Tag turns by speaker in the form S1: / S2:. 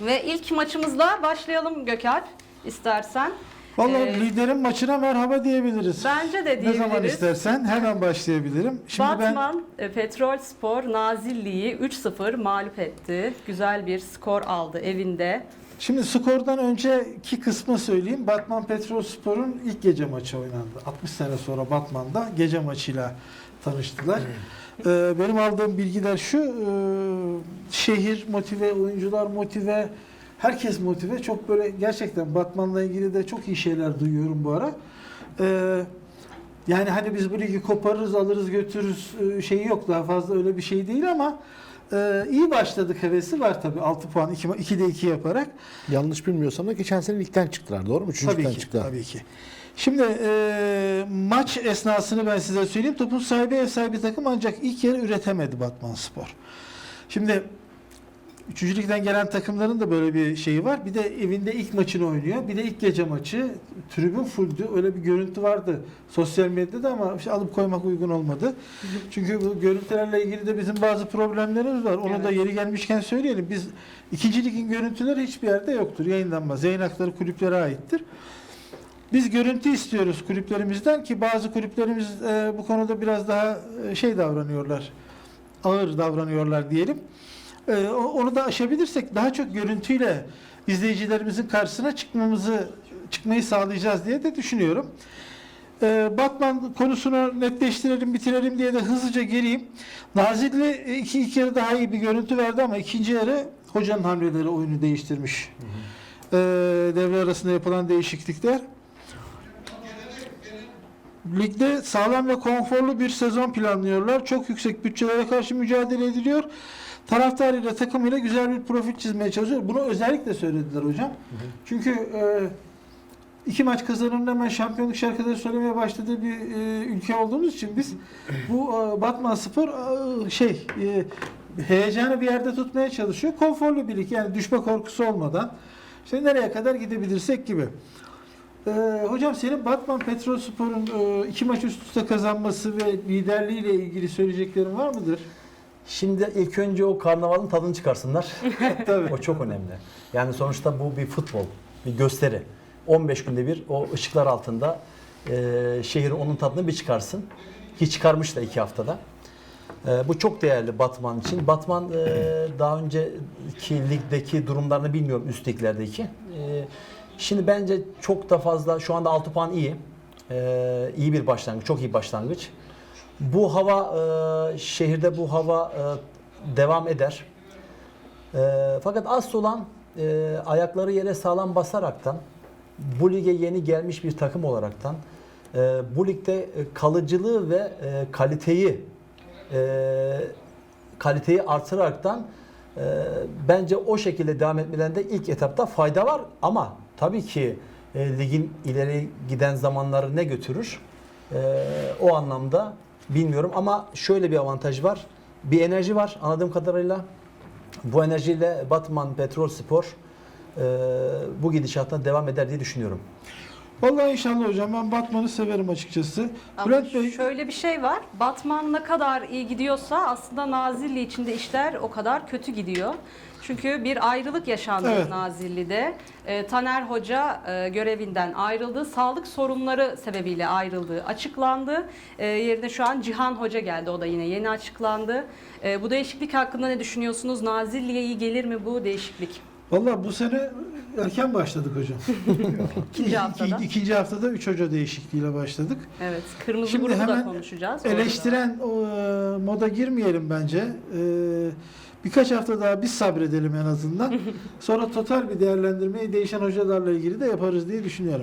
S1: Ve ilk maçımızla başlayalım Gökalp istersen.
S2: Vallahi
S1: Ee,
S2: liderin maçına merhaba diyebiliriz.
S1: Bence de
S2: ne
S1: diyebiliriz.
S2: zaman istersen hemen başlayabilirim. Şimdi ben
S1: Batman e, Petrol Spor Nazilli'yi 3-0 mağlup etti. Güzel bir skor aldı evinde.
S2: şimdi skordan önceki kısmı söyleyeyim. Batman Petrolspor'un ilk gece maçı oynandı. 60 sene sonra Batman'da gece maçıyla tanıştılar. Ee, benim aldığım bilgiler şu. e, şehir motive, oyuncular motive, herkes motive. Çok böyle gerçekten Batman'la ilgili de çok iyi şeyler duyuyorum bu ara. Ee, yani hani biz bu ligi koparırız, alırız, götürürüz e, şeyi yok. Daha fazla öyle bir şey değil ama e, iyi başladık hevesi var tabii. 6 puan 2, 2'de 2 yaparak.
S3: Yanlış bilmiyorsam da geçen sene ligden çıktılar doğru mu? Üçüncü
S2: Tabii ki,
S3: çıktılar.
S2: tabii ki. Şimdi e, maç esnasını ben size söyleyeyim. Topun sahibi ev sahibi takım ancak ilk yarı üretemedi Batman Spor. Şimdi Üçüncü ligden gelen takımların da böyle bir şeyi var. Bir de evinde ilk maçını oynuyor. Bir de ilk gece maçı. Tribün fulldü. Öyle bir görüntü vardı sosyal medyada ama işte alıp koymak uygun olmadı. Çünkü bu görüntülerle ilgili de bizim bazı problemlerimiz var. Onu da
S1: Evet.
S2: yeri gelmişken söyleyelim. Biz ikinci ligin görüntüleri hiçbir yerde yoktur. Yayınlanmaz. Yayın hakları kulüplere aittir. Biz görüntü istiyoruz kulüplerimizden ki bazı kulüplerimiz e, bu konuda biraz daha e, şey davranıyorlar. Ağır davranıyorlar diyelim. E, o- onu da aşabilirsek daha çok görüntüyle izleyicilerimizin karşısına çıkmamızı çıkmayı sağlayacağız diye de düşünüyorum. E, Batman konusunu netleştirelim, bitirelim diye de hızlıca geleyim. Nazilli e, iki, iki yarı daha iyi bir görüntü verdi ama ikinci yarı hocanın hamleleri oyunu değiştirmiş. E, devre arasında yapılan değişiklikler. Ligde sağlam ve konforlu bir sezon planlıyorlar. Çok yüksek bütçelere karşı mücadele ediliyor. Taraftarıyla takımıyla güzel bir profil çizmeye çalışıyor. Bunu özellikle söylediler hocam. Çünkü e, iki maç kazanınca hemen şampiyonluk şarkıları söylemeye başladığı bir e, ülke olduğumuz için biz bu e, Batman Spor e, şey e, heyecanı bir yerde tutmaya çalışıyor. Konforlu bir lig yani düşme korkusu olmadan işte nereye kadar gidebilirsek gibi. Ee, hocam senin Batman Petrolspor'un e, iki maç üst üste kazanması ve liderliğiyle ilgili söyleyeceklerin var mıdır?
S4: Şimdi ilk önce o karnavalın tadını çıkarsınlar.
S2: Tabii.
S4: o çok önemli. Yani sonuçta bu bir futbol, bir gösteri. 15 günde bir o ışıklar altında e, şehrin onun tadını bir çıkarsın. Ki çıkarmış da iki haftada. E, bu çok değerli Batman için. Batman e, daha önceki ligdeki durumlarını bilmiyorum üst liglerdeki. E, şimdi bence çok da fazla şu anda 6 puan iyi. E, iyi bir başlangıç, çok iyi başlangıç. Bu hava e, şehirde bu hava e, devam eder. E, fakat asıl olan e, ayakları yere sağlam basaraktan bu lige yeni gelmiş bir takım olaraktan e, bu ligde e, kalıcılığı ve e, kaliteyi e, kaliteyi artıraraktan e, bence o şekilde devam etmelerinde ilk etapta fayda var ama tabii ki e, ligin ileri giden zamanları ne götürür? E, o anlamda bilmiyorum ama şöyle bir avantaj var. Bir enerji var anladığım kadarıyla. Bu enerjiyle Batman Petrol Spor e, bu gidişattan devam eder diye düşünüyorum.
S2: Vallahi inşallah hocam ben Batman'ı severim açıkçası.
S1: Ama
S2: Bülent Bey
S1: şöyle bir şey var. Batman ne kadar iyi gidiyorsa aslında Nazilli içinde işler o kadar kötü gidiyor. Çünkü bir ayrılık yaşandı
S2: Evet.
S1: Nazilli'de. Ee, Taner Hoca e, görevinden ayrıldı. Sağlık sorunları sebebiyle ayrıldığı açıklandı. Ee, yerine şu an Cihan Hoca geldi. O da yine yeni açıklandı. Ee, bu değişiklik hakkında ne düşünüyorsunuz? Nazilli'ye iyi gelir mi bu değişiklik?
S2: vallahi bu sene erken başladık hocam.
S1: İkinci haftada.
S2: İki- ikinci haftada 3 hoca değişikliğiyle başladık.
S1: Evet. Kırmızı
S2: Şimdi
S1: grubu da konuşacağız.
S2: Eleştiren o, e, moda girmeyelim bence. E, birkaç hafta daha biz sabredelim en azından. Sonra total bir değerlendirmeyi değişen hocalarla ilgili de yaparız diye düşünüyorum.